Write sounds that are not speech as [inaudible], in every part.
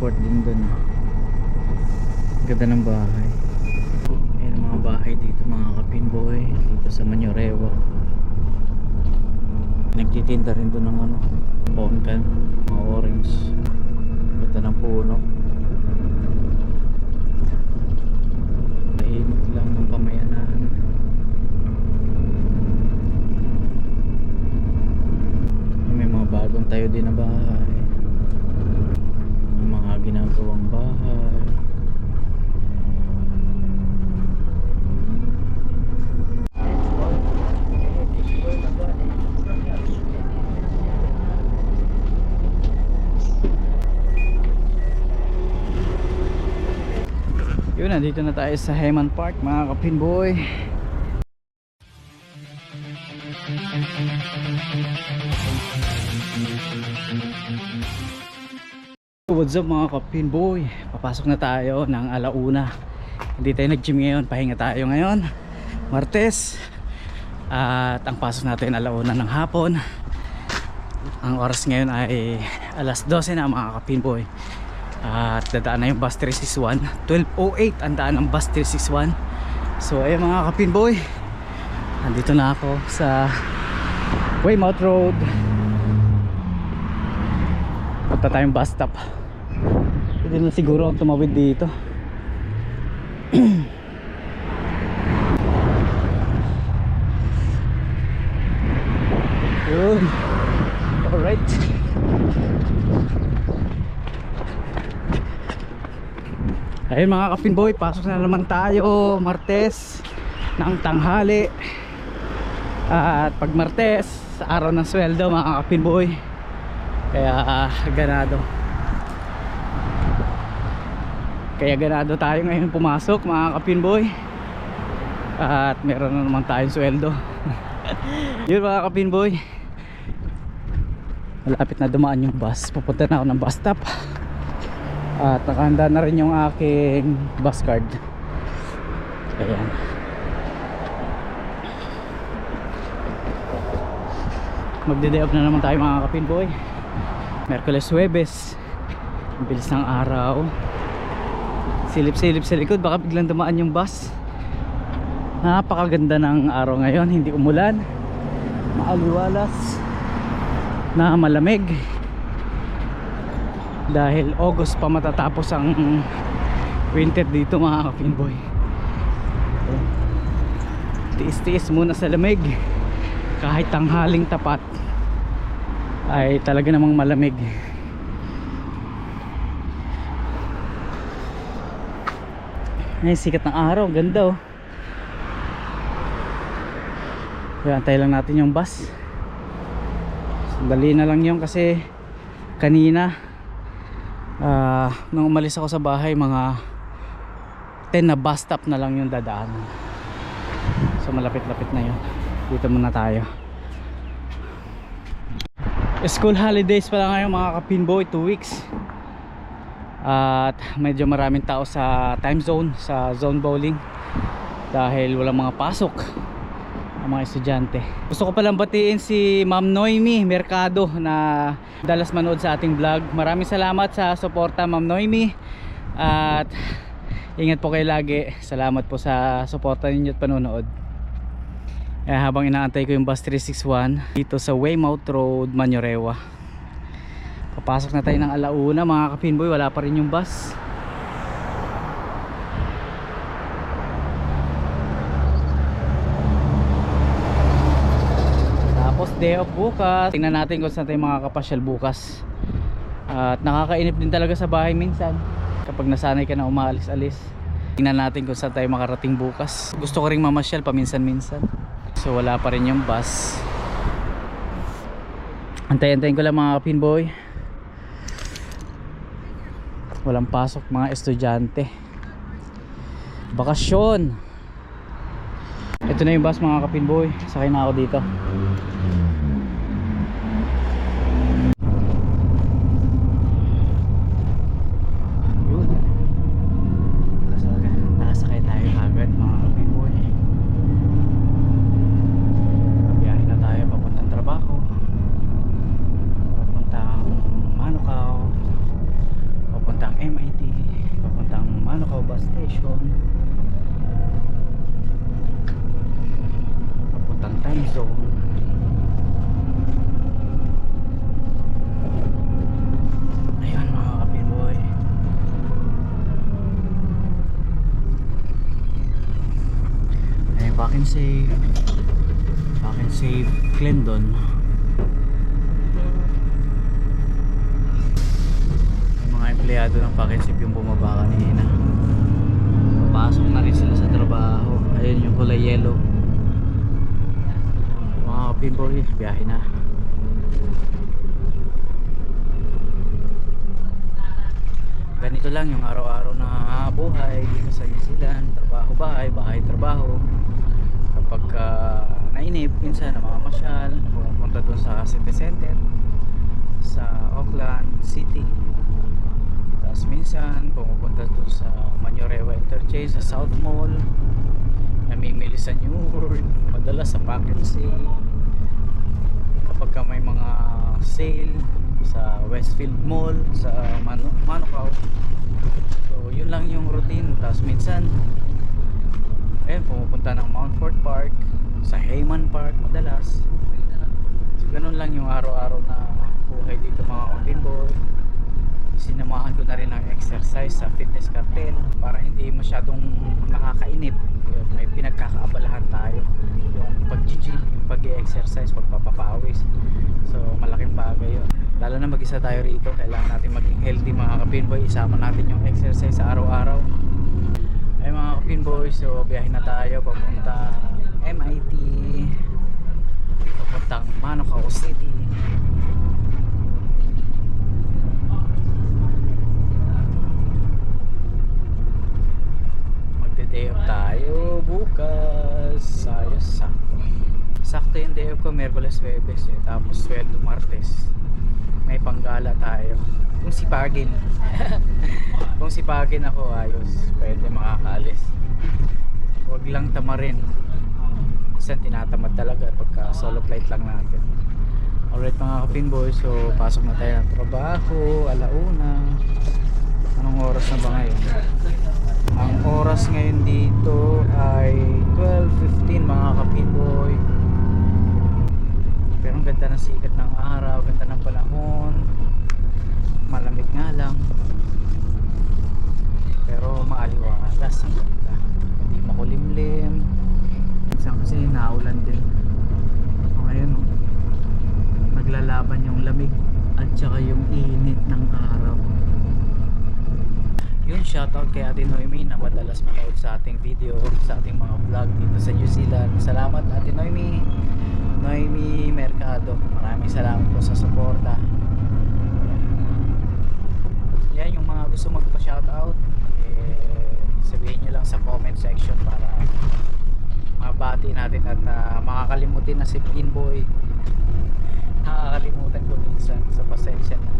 airport din dun. Ganda ng bahay. Ang mga bahay dito mga kapinboy. Dito sa Manyorewa. Nagtitinda rin doon ng ano, ponkan, mga orange. Ganda ng puno. Tahimik lang ng pamayanan. May mga bagong tayo din na bahay. Ginagawang bahay. Yun, nandito na tayo sa Heman Park mga kapinboy. What's up mga kapinboy? Papasok na tayo ng alauna. Hindi tayo nag-gym ngayon, pahinga tayo ngayon. Martes. At ang pasok natin alauna ng hapon. Ang oras ngayon ay alas 12 na mga kapinboy. At dadaan na yung bus 361 12.08 ang daan ng bus 361 So ayun mga kapinboy Nandito na ako sa Weymouth Road Punta tayong bus stop Pwede na siguro ang tumawid dito. [clears throat] Yun. Alright. Ayun mga kapinboy, pasok na naman tayo Martes ng tanghali. At pag Martes, araw ng sweldo mga kapinboy Kaya ah, ganado Kaya ganado tayo ngayon pumasok mga kapinboy At meron na naman tayong sweldo. [laughs] Yun mga kapinboy Malapit na dumaan yung bus. Pupunta na ako ng bus stop. At nakahanda na rin yung aking bus card. Ayan. Magde-day na naman tayo mga kapinboy Merkules Huwebes. Bilis ng araw silip-silip sa likod. Baka biglang dumaan yung bus. Napakaganda ng araw ngayon. Hindi umulan. Maaliwalas. Na malamig. Dahil August pa matatapos ang winter dito mga kapinboy tiis-tiis muna sa lamig. Kahit tanghaling tapat ay talaga namang malamig ay sikat ng araw. Ganda oh. Kaya antay lang natin yung bus. Sandali na lang yun kasi kanina uh, nung umalis ako sa bahay mga 10 na bus stop na lang yung dadaan so malapit-lapit na yun. Dito muna tayo. School holidays pala ngayon mga kapinboy 2 weeks at medyo maraming tao sa time zone sa zone bowling dahil walang mga pasok ang mga estudyante. Gusto ko palang batiin si Ma'am Noemi Mercado na dalas manood sa ating vlog. Maraming salamat sa suporta Ma'am Noemi. At ingat po kayo lagi. Salamat po sa suporta ninyo at panonood. Eh, habang inaantay ko yung bus 361 dito sa Weymouth Road Manyorewa papasok na tayo ng alauna mga kapinboy wala pa rin yung bus. Tapos day off bukas. Tingnan natin kung saan tayo makakapasyal bukas. At nakakainip din talaga sa bahay minsan. Kapag nasanay ka na umaalis-alis tingnan natin kung saan tayo makarating bukas. Gusto ko ring mamasyal paminsan-minsan. So wala pa rin yung bus. Antay-antayin ko lang mga kapinboy walang pasok mga estudyante. Bakasyon! Ito na yung bus mga kapinboy sakay na ako dito yun nakasakay, nakasakay tayo agad mga kapinboy biyahe na tayo papuntang trabaho papuntang Manukau papuntang Pack and Save Pack and Save Clendon yung mga empleyado ng Pack and Save yung bumaba kanina. Papasok na rin sila sa trabaho. Ayun yung kulay yellow. Mga pinboy biyahe na. Ganito lang yung araw-araw na buhay. Dito sa New Zealand trabaho bahay, bahay trabaho uh, nainip minsan na mga masyal pumunta doon sa city center sa Auckland City. Tapos minsan pumupunta doon sa Manyorewa Interchange sa South Mall. Namimili sa New World madalas sa Packet Sale kapag ka may mga sale sa Westfield Mall sa Mano Manukau. So yun lang yung routine. Tapos minsan ayun pumupunta ng Mount Fort Park sa Hayman Park madalas. So ganun lang yung araw-araw na buhay dito mga pinboy sinamahan ko na rin ng exercise sa fitness cartel para hindi masyadong nakakainip. May pinagkakaabalahan tayo yung pag-gym, yung pag-exercise, pagpapapawis. So malaking bagay yun. Lalo na mag-isa tayo rito kailangan natin maging healthy mga kapinboy isama natin yung exercise sa mga kapinboy so biyahe na tayo. Papunta MIT papuntang Manukau City. Magde-day off tayo bukas. Ayos sakto. Sakto yung day off ko Merkules Webes eh. tapos sweldo Martes. May panggala tayo kung sipagin [laughs] kung sipagin ako ayos. Pwede makakaalis. Huwag lang tamarin. Minsan tinatamad talaga pagka solo flight lang natin. Alright mga kapinboy so pasok na tayo ng trabaho alauna. Anong oras na ba ngayon? Ang oras ngayon dito ay 12.15 mga kapinboy pero ang ganda ng sikat ng araw ganda ng panahon malamig nga lang. Pero maaliwalas ang ganda. Hindi makulimlim. Minsan kasi naulan din. So ngayon naglalaban yung lamig at saka yung init ng araw. Yun shoutout kay Ate Noemi na madalas manood sa ating video sa ating mga vlog dito sa New Zealand. Salamat Ate Noemi. Noemi Mercado maraming salamat po sa suporta yan yung mga gusto magpa shoutout eh, sabihin nyo lang sa comment section para mabati natin at uh, makakalimutin na si Pinboy nakakalimutan ko minsan sa pasensya na.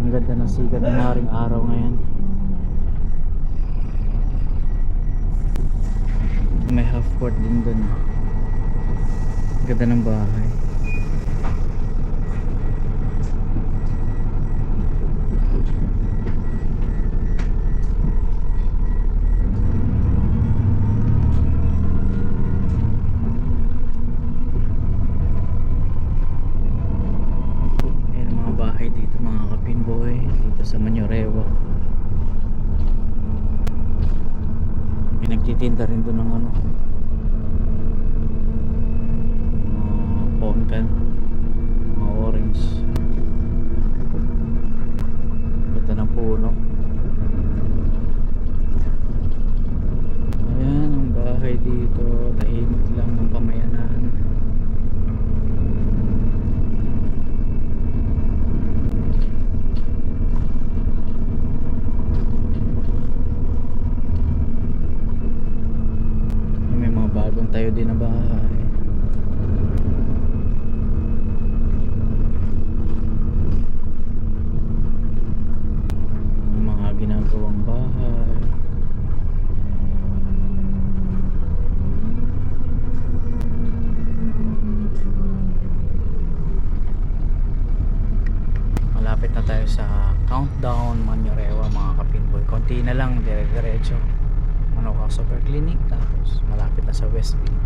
Ang ganda ng sigat ng maring araw ngayon. May half court din dun ganda ng bahay. Nagtitinda rin doon ng ano mga pongkan mga orange ganda ng puno ayan ang bahay dito tahimik lang ng pamayanan may mga bagong tayo din na bahay May mga ginagawang bahay malapit na tayo sa countdown Manyorewa mga kapinboy konti na lang dire-diretso Super Clinic tapos malapit na sa Westfield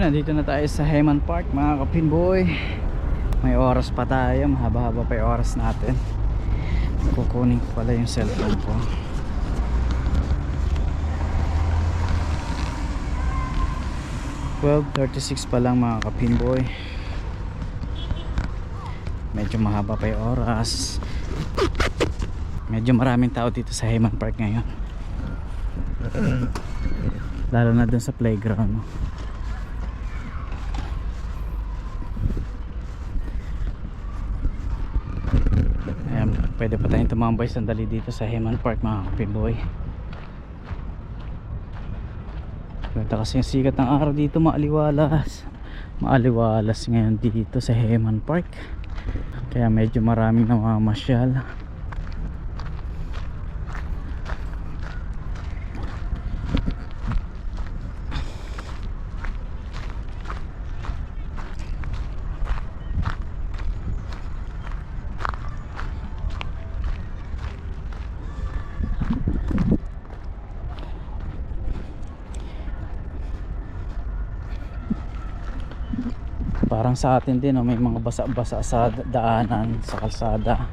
Yun, nandito na tayo sa Heman Park mga kapinboy May oras pa tayo, mahaba-haba pa yung oras natin. Kukunin ko pala yung cellphone ko. Twelve thirty-six pa lang mga kapinboy Medyo mahaba pa yung oras. Medyo maraming tao dito sa Heman Park ngayon. Lalo na dun sa playground? Ayan, pwede pa tayong tumambay sandali dito sa Heman Park mga kapimboy Ganda kasi yung sikat ng araw dito maaliwalas. Maaliwalas ngayon dito sa Heman Park. Kaya medyo maraming namamasyal Parang sa atin din oh, may mga basa-basa sa da- daanan, sa kalsada.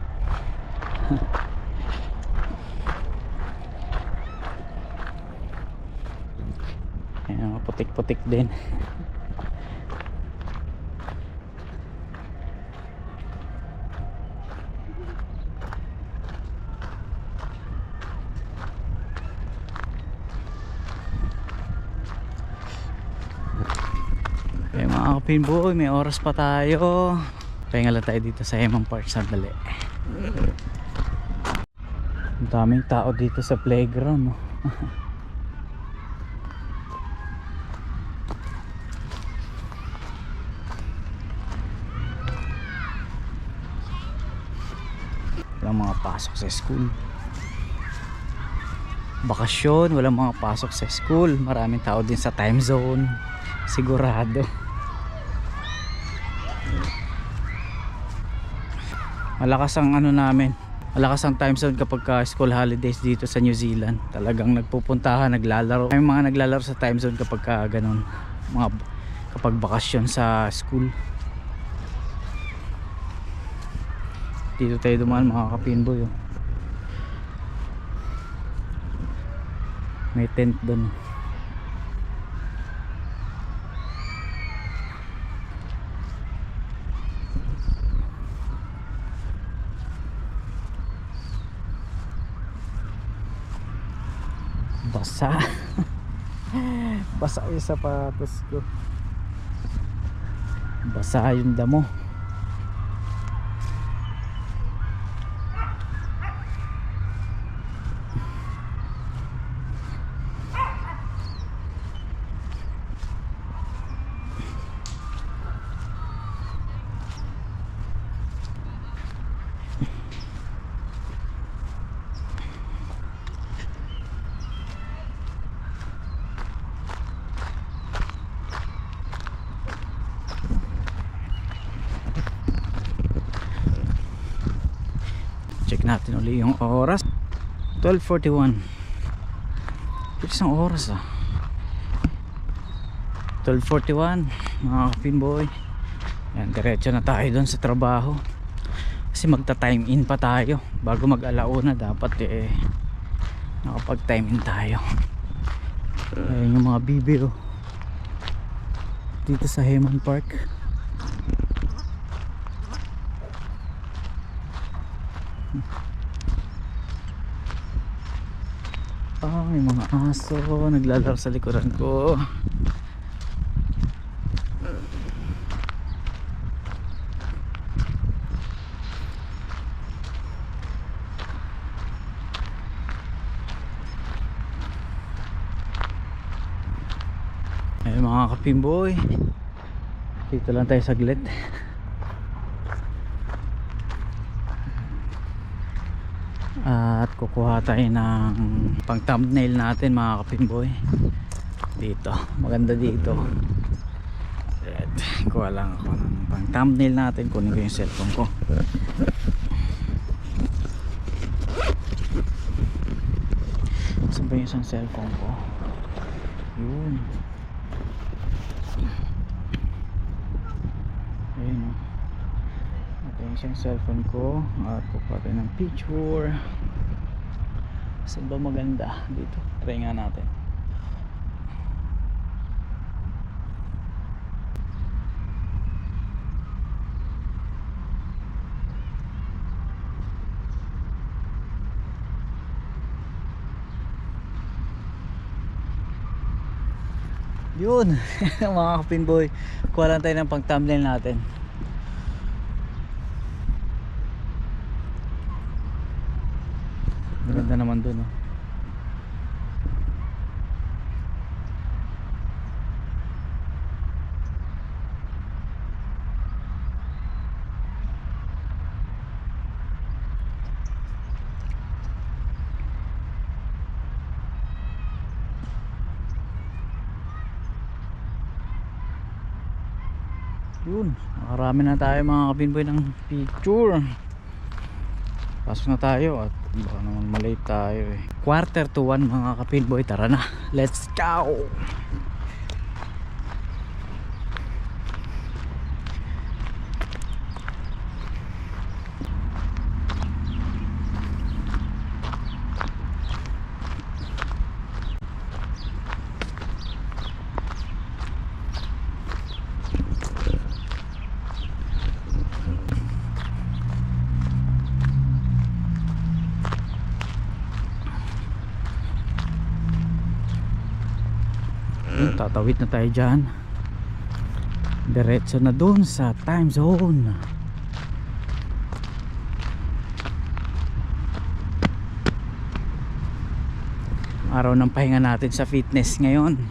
[laughs] Putik-putik din. Okay mga kapinboy, may oras pa tayo. Pahinga lang tayo dito sa Hemang Park sandali. Ang daming tao dito sa playground. No? [laughs] Walang mga pasok sa school. Bakasyon, walang mga pasok sa school. Maraming tao din sa time zone. Sigurado. Malakas ang ano namin. Malakas ang time zone kapag ka school holidays dito sa New Zealand. Talagang nagpupuntahan, naglalaro. May mga naglalaro sa time zone kapag ka ganun. Mga kapag bakasyon sa school. Dito tayo dumaan mga kapinboy. Oh. May tent doon. Basa. Basa yung sapatos ko. Basa yung damo. Natin uli yung oras. 12.41 Bilis ng oras ah. 12.41 mga kapinboy. Yan diretso na tayo doon sa trabaho. Kasi magta time in pa tayo. Bago mag alauna dapat eh nakapag time in tayo. Ayun yung mga bibiro dito sa Heman Park Ah, may mga aso naglalaro sa likuran ko. Ay mga kapimboy. Dito lang tayo saglit. At kukuha tayo ng pang thumbnail natin mga kapimboy. Dito, maganda dito. At kuha lang ako ng pang thumbnail natin. Kunin ko yung cellphone ko. Saan ba yung cellphone ko? Yun. Ayun o. Ito yung cellphone ko. At kukuha ng picture. Saan ba maganda? Dito. Try nga natin. Yun, [laughs] mga kapinboy. Kuha lang tayo ng pang thumbnail natin. Naman dun oh. Yun, makarami na tayo mga kapinboy ng picture. Pasok na tayo at baka naman malate tayo eh. Quarter to one mga kapinboy, tara na. Let's go! Tatawid na tayo dyan. Diretso na dun sa time zone. Araw ng pahinga natin sa fitness ngayon.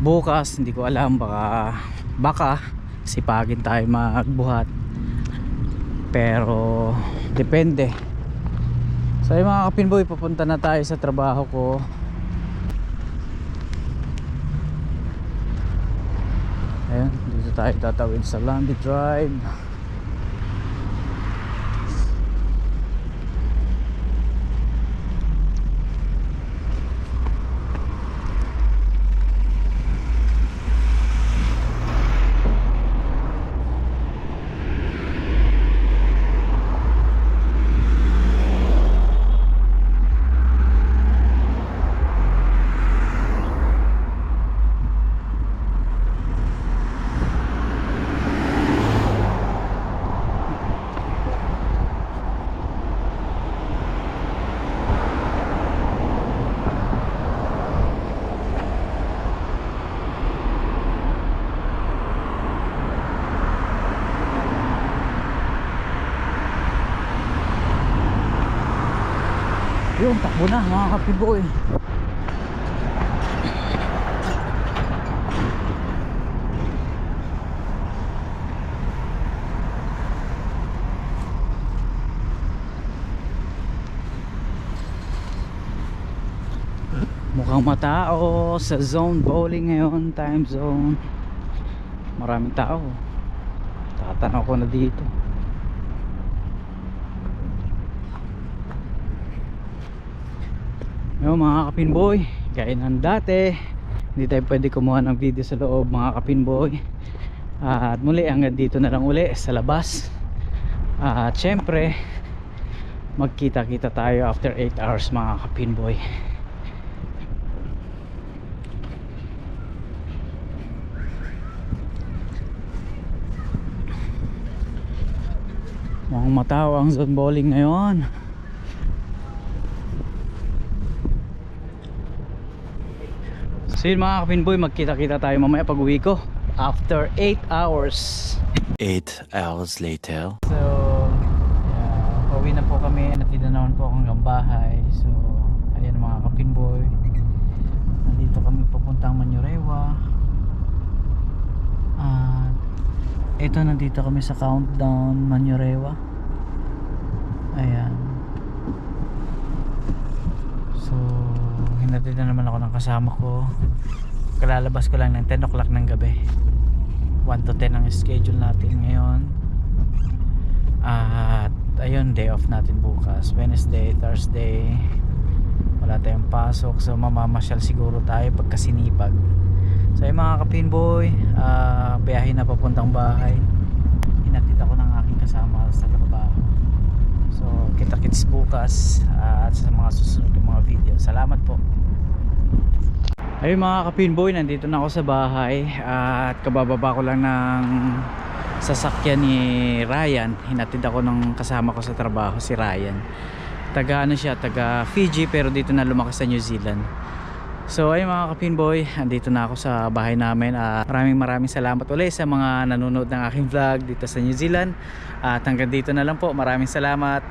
Bukas hindi ko alam baka baka sipagin tayo magbuhat. Pero depende. So yung mga kapinboy papunta na tayo sa trabaho ko Ayan, dito tayo tatawid sa Landy Drive. Yun, takbo na mga kapiboy. Mukhang matao sa zone bowling ngayon, time zone. Maraming tao. Tatanaw ko na dito. Yung mga kapinboy, gaya ng dati, hindi tayo pwede kumuha ng video sa loob mga kapinboy. at muli hanggang dito na lang uli sa labas. at syempre, magkita-kita tayo after 8 hours mga kapinboy. Mukhang mataw ang zone bowling ngayon. So yun mga kapinboy, magkita-kita tayo mamaya pag uwi ko. After 8 hours. Eight hours later. So, yeah, pauwi na po kami. Natida naman po akong bahay. So, ayan mga kapinboy. Nandito kami papuntang Manurewa. At ito nandito kami sa countdown Manurewa. Ayan. So, hinatid na naman ako ng kasama ko. Kalalabas ko lang ng 10 o'clock ng gabi. 1 to 10 ang schedule natin ngayon. At ayun, day off natin bukas. Wednesday, Thursday. Wala tayong pasok. So mamamasyal siguro tayo pagka sinipag. So yung mga kapinboy, uh, biyahe na papuntang bahay. Hinatid ako ng aking kasama sa trabaho. So kita-kits bukas ah, at sa mga susunod ng mga video. Salamat po. Ayun mga kapinboy, nandito na ako sa bahay at kabababa ko lang ng sasakyan ni Ryan. Hinatid ako ng kasama ko sa trabaho, si Ryan. Taga ano siya, taga Fiji pero dito na lumakas sa New Zealand. So ayun mga kapinboy, andito na ako sa bahay namin. at maraming maraming salamat ulit sa mga nanonood ng aking vlog dito sa New Zealand. At hanggang dito na lang po, maraming salamat.